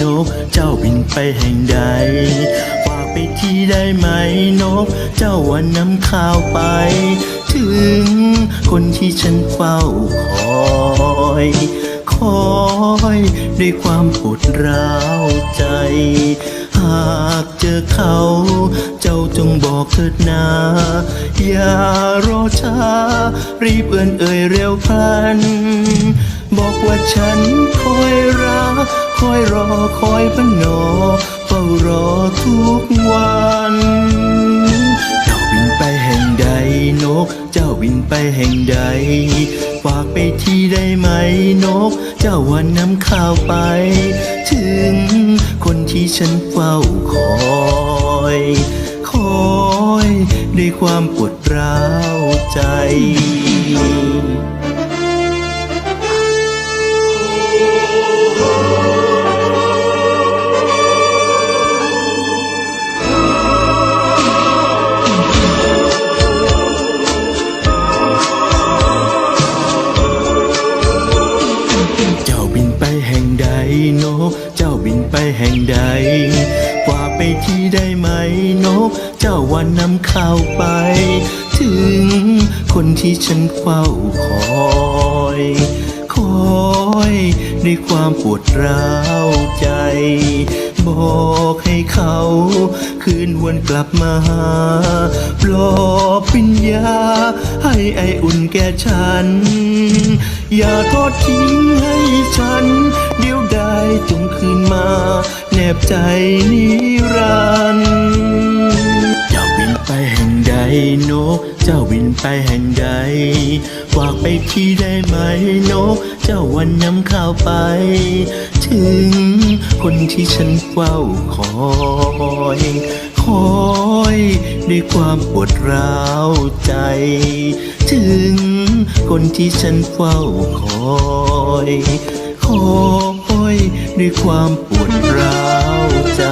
นก เจ้าบินไปแห่งใดฝากไปที่ได้ไหมนก เจ้าวันน้ำข่าวไป ถึงคนที่ฉันเฝ้าคอยคอยด้วยความปวดร้าวใจ หากเจอเขา เจ้าจงบอกเถิดนา อย่ารอช้า รีบเอื่นเอ่ยเร็วพลัน บอกว่าฉันคอยรักคอยรอคอยพนอเฝ้ารอทุกวันเจ้าบินไปแห่งใดนก เจ้าบินไปแห่งใดฝากไปที่ได้ไหมนก เจ้าวันนำข่าวไป ถึงคนที่ฉันเฝ้าคอยคอยด้วยความปวดร้าวใจ แห่งใดฝากไปที่ได้ไหมนก เจ้าวันนำข่าวไป ถึงคนที่ฉันเฝ้าคอย คอยด้วยความปวดร้าวใจ บอกให้เขา คืนวนกลับมาปลอบวิญญา ให้ไออุ่นแก่ฉัน อย่าทอดทิ้งให้ฉัน เดียวได้จงคืนมา แนบใจนิรันดร์เจ้าบินไปแห่งใดนก จ้าบินไปแห่งใดฝากไปที่ได้ไหมนก เจ้าวันนำข่าวไป ถึงคนที่ฉันเฝ้าคอยคอยด้วยความปวดร้าวใจ ถึงคนที่ฉันเฝ้าคอยคอยด้วยความปวดร้าวใจ